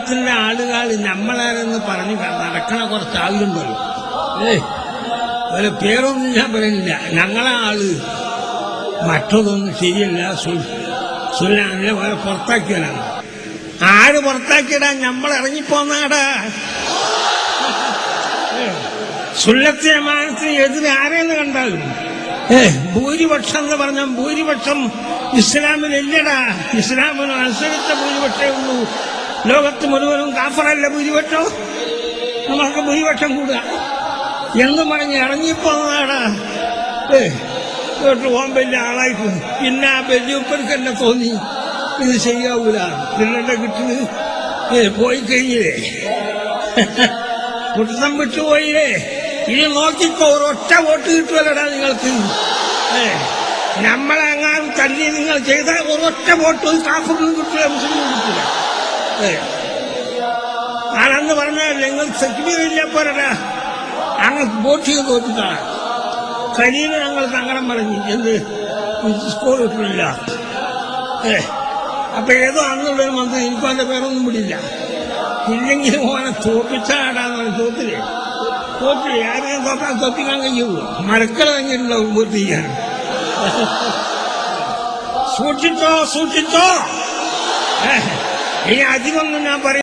ത്തിന്റെ ആളുകൾ നമ്മളാരെന്ന് പറഞ്ഞ് നടക്കണ കുറച്ച് ആളുണ്ടല്ലോ. ഏ ഒരു പേരൊന്നും ഞാൻ പറയുന്നില്ല ഞങ്ങളെ ആൾ മറ്റൊന്നും ശരിയല്ല. സുല്ലാനില്ല വേറെ പുറത്താക്കിയവരാണ് ആര് പുറത്താക്കിയടാ? നമ്മൾ ഇറങ്ങിപ്പോന്നാടാ. സുല്ലത്തെ മാനത്തിന് എതിരെ ആരെന്ന് കണ്ടാലും. ഏ ഭൂരിപക്ഷം എന്ന് പറഞ്ഞാൽ ഭൂരിപക്ഷം ഇസ്ലാമിനില്ലടാ ഇസ്ലാമിന് അനുസരിച്ച ഭൂരിപക്ഷമേ ഉള്ളൂ. ലോകത്ത് മുഴുവനും കാഫറല്ല ഭൂരിപക്ഷം? നമ്മൾക്ക് ഭൂരിപക്ഷം കൂടുക. എന്ന് പറഞ്ഞ് ഇറങ്ങിപ്പോന്നതാണ് ഇങ്ങോട്ട് പോകാൻ വലിയ ആളായിട്ട് പിന്നെ ആ വലിയപ്പർക്ക് തോന്നി. ഇത് ശരിയാവൂല. കിട്ടുന്നത്? ഏ പോയി കഴിഞ്ഞില്ലേ? കുട്ടം വിട്ടുപോയില്ലേ ഇനി നോക്കിക്കോ ഒറ്റ വോട്ട് കിട്ടുമല്ലടാ നിങ്ങൾക്ക്. നമ്മളെങ്ങാനും തല്ലി നിങ്ങൾ ചെയ്താൽ ഒരൊറ്റ വോട്ട് കാഫറിനും കിട്ടില്ല മുസ്ലിം കിട്ടില്ല ആണെന്ന് പറഞ്ഞാൽ നിങ്ങൾ സെക്യൂരില്ല പോരടാ അങ്ങ് വോട്ട് ചെയ്ത് തോറ്റിട്ടാണ് കരീന ഞങ്ങൾ സങ്കടം പറഞ്ഞു എന്ത്? സ്കൂൾ കിട്ടില്ല ഏ അപ്പൊ ഏതോ അന്നുള്ളൊരു മന്ത്രി എനിക്കും അതിന്റെ പേരൊന്നും വിടില്ല. ഇല്ലെങ്കിലും ഓനെ തോപ്പിച്ചാടാന്ന് തോത്തില്ലേ? തോറ്റില്ല ആരെയും തോക്കാൻ തോപ്പിക്കാൻ കഴിയുള്ളൂ മരക്കളെ കഴിഞ്ഞിട്ടുണ്ടാവും പൂർത്തി സൂക്ഷിച്ചോ സൂക്ഷിച്ചോ. ഏ, ഇനി അധികമൊന്നും ഞാൻ പറയും